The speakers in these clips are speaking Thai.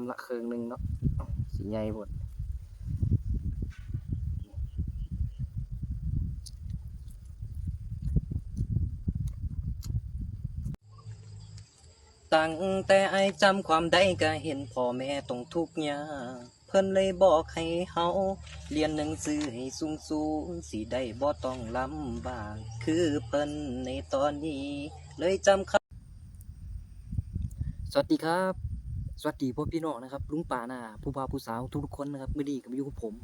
ำละเครื่องหนึ่งเนาะสีใหญ่หมดตั้งแต่ไอจำความได้ก็เห็นพ่อแม่ต้องทุกข์ยากเพิ่นเลยบอกให้เฮาเรียนหนังสือให้สูงสูงสิได้บ่ต้องลำบากคือเพิ่นในตอนนี้ เลยจำคำสวัสดีครับ วัสดีพ่อพี่น้องนะครับ ลุงป่านาผู้พาผู้สาวทุกคนนะครับมื้อนี้ก็มาอยู่กับผม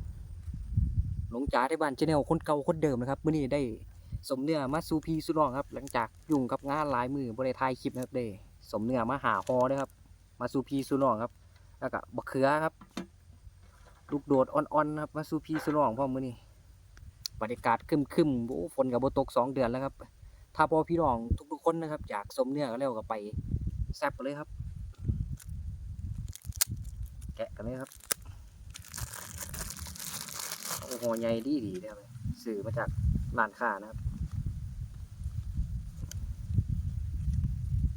หลงจ๋าได้บ้านชาแนลคนเก่าคนเดิมนะครับมื้อนี้ได้สมเนื้อมาสูพี่สู่น้องครับ หลังจากยุ่งกับงานหลายมือบ่ได้ถ่ายคลิปนะครับเด้สมเนื้อมาหาฮอเด้อครับ มาสูพี่สู่น้องครับ แล้วก็บักเขือครับ ลูกโดดอ่อนๆครับมาสูพี่สู่น้องพร้อมมื้อนี้บรรยากาศครึมโอ้ฝนก็บ่ตกสองเดือนแล้วครับ ถ้าพ่อพี่น้องทุกๆคนนะครับ อยากสมเนื้อก็แล้วก็ไปแซ่บกันเลยครับ กะกันเลยครับโอ้โหใหญ่ดีดีเลยสื่อมาจากร้านค้านะครับ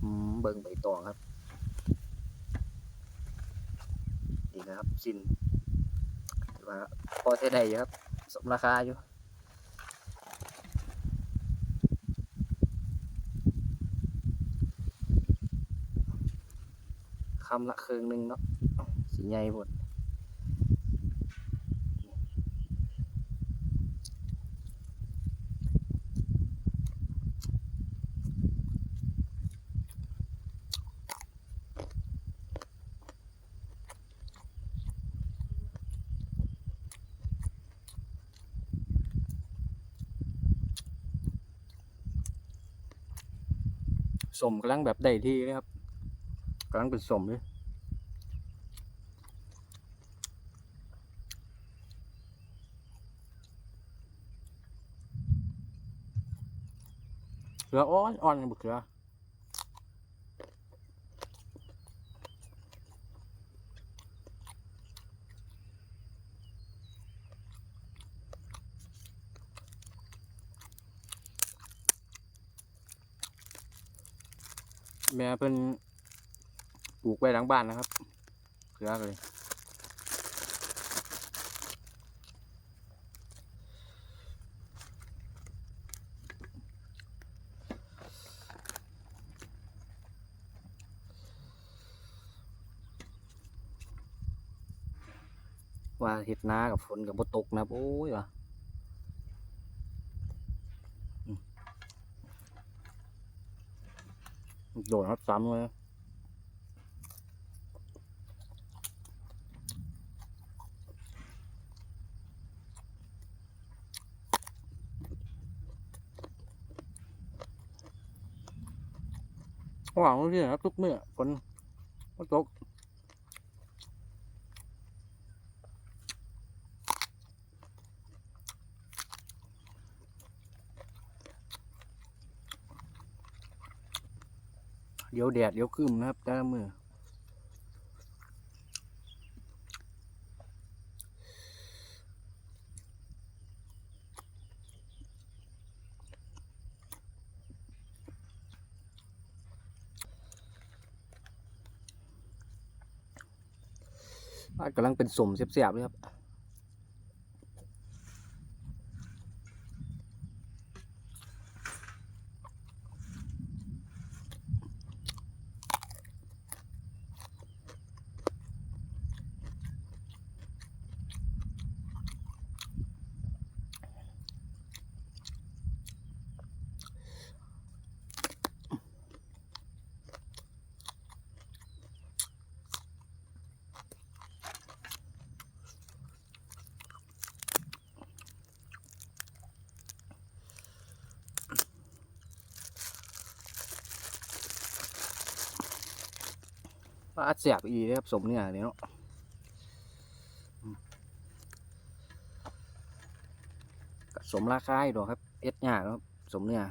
อืมเบิ่งใบตองครับดีนะครับสินว่าพอใช้ได้อยู่ครับ สมราคาอยู่คำละเครื่งหนึ่งเนาะ ใหญ่หมดสมกำลังแบบได้ที่เลยครับกำลังเป็นสมเลย ขืออ่อนอ่อนบุกเขือแม่เป็นปลูกไว้หลังบ้านนะครับเขือเลย ว่าเห็ดนากับฝนกับบตกนะครับโอ้ยว่ะโดนครับซ้ำเลยหวังว่าที่นะครับทุกเมื่อฝนฝนตก เดี๋ยวแดดเดี๋ยวครึ้มนะครับแต่ละมือบ้านกำลังเป็นสมเสียบๆเลยครับ ปลาเสียบอีเลยครับสมเนี่ยเนี่ยเนาะสมราคาอยู่ดอกครับ เอ็ดยาครับ สมเนี่ย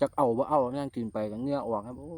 จักเอาบ่เอานั่งกินไปกันเนื้อออกครับโอ้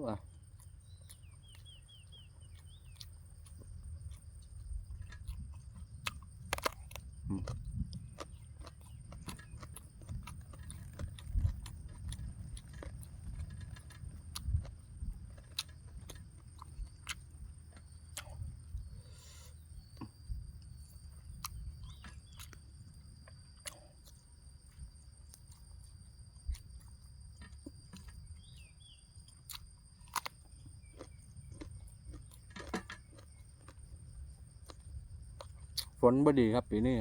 นบ่ดีครับปีนี้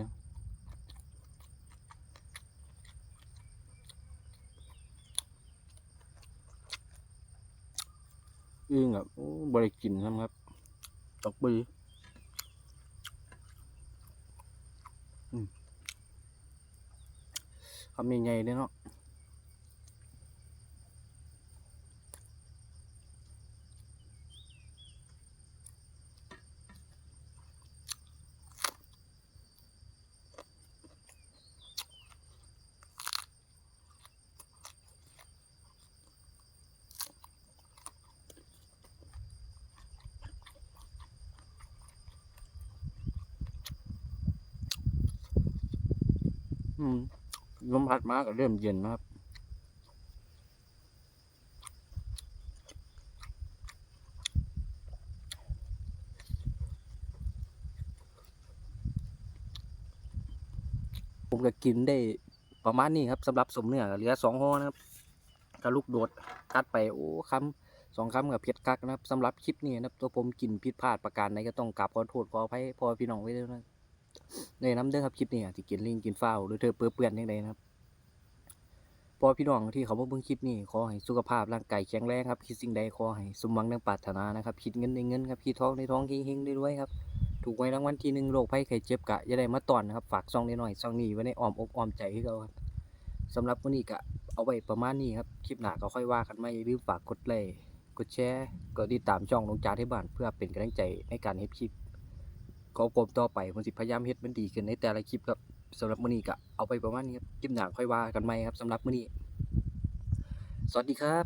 อึ้งแบบโอ้บริกินครับ ตกบีอืมคำใหญ่ๆเด้เนาะ ลมพัดมาก็เริ่มเย็นนะครับผมก็กินได้ประมาณนี้ครับสำหรับสมเนื้อเหลือสองห่อนะครับกระลูกโดดกัดไปโอ้คำสองคำกับเผ็ดคักนะครับสำหรับคลิปนี้นะครับตัวผมกินผิดพลาดประการใดก็ต้องกราบขอโทษขออภัยพอพี่น้องไว้ด้วยนะ ในน้ำเด้อครับคลิปนี้ที่กินลิงกินฟ้าวหรือเธอเปื้อเปื้อนยังไงนะครับพอพี่น้องที่เขาเบิ่งคลิปนี้ขอให้สุขภาพร่างกายแข็งแรงครับ คิดสิ่งใดขอให้สมหวังดังปรารถนานะครับ คิดเงินในเงินครับคิดท้องในท้องเฮงๆได้ด้วยครับ ถูกไว้รางวัลที่หนึ่งโรคภัยไข้เจ็บกะอย่าได้มาตอนนะครับ ฝากซองนิดหน่อยซองนี้ไว้ในอ้อมอกอ้อมใจให้เราครับสำหรับวันนี้กะเอาไว้ประมาณนี้ครับ คลิปหน้าก็ค่อยว่ากันใหม่อย่าลืมฝากกดไลค์กดแชร์ กดติดตามช่องลงจาที่บ้านเพื่อเป็นกำลังใจในการเฮ็ดคลิป ของผมต่อไปผมสิพยายามเฮ็ดมันดีขึ้นในแต่ละคลิปครับสำหรับมื้อนี้ก็เอาไปประมาณนี้ครับคลิปหน้าค่อยว่ากันใหม่ครับสำหรับมื้อนี้ สวัสดีครับ